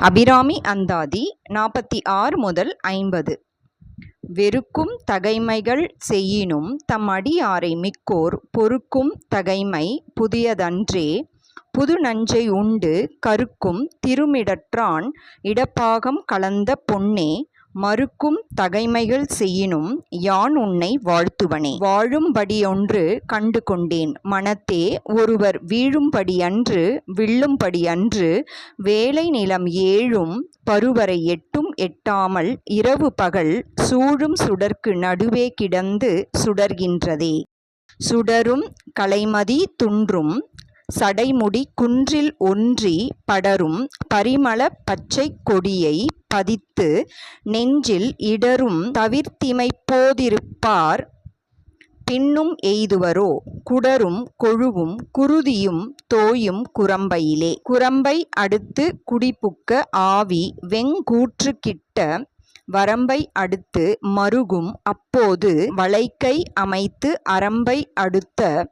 அபிராமி அந்தாதி நாற்பத்தி ஆறு முதல் ஐம்பது. வெறுக்கும் தகைமைகள் செய்யினும் தம் அடியாரை மிக்கோர் பொறுக்கும் தகைமை புதியதன்றே. புது நஞ்சை உண்டு கருக்கும் திருமிடற்றான் இடப்பாகம் கலந்த பொன்னே. மறுக்கும் தகைமைகள் செய்யினும் யான் உன்னை வாழ்த்துவனே? வாழும்படியொன்று கண்டு கொண்டேன் மனத்தே ஒருவர் வீழும்படியன்று வில்லும்படியன்று வேலை நிலம் ஏழும் பருவரை எட்டும் எட்டாமல் இரவு பகல் சூழும் சுடர்க்கு நடுவே கிடந்து சுடர்கின்றதே. சுடரும் கலைமதி துன்றும் சடைமுடி குன்றில் ஒன்றி படரும் பரிமள பச்சைக் கொடியை பதித்து நெஞ்சில் இடரும் தவிர்த்திமைப்போதிருப்பார். பின்னும் எய்துவரோ? குடரும் கொழுவும் குருதியும் தோயும் குரம்பையிலே. குரம்பை அடுத்து குடிபுக்க ஆவி வெங்கூற்றுக்கிட்ட வரம்பை அடுத்து மருகும். அப்போது வளைக்கை அமைத்து அரம்பை அடுத்த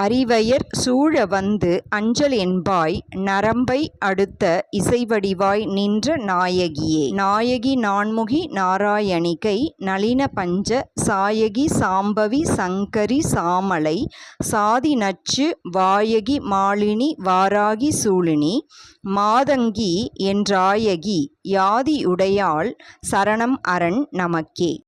அறிவையர் சூழ வந்து அஞ்சல் என்பாய் நரம்பை அடுத்த இசைவடிவாய் நின்ற நாயகியே. நாயகி நான்முகி நாராயணிகை நளின பஞ்ச சாயகி சாம்பவி சங்கரி சாமலை சாதி நச்சு வாயகி மாலினி வாராகி சூழினி மாதங்கி என்றாயகி யாதியுடையாள் சரணம் அரண் நமக்கே.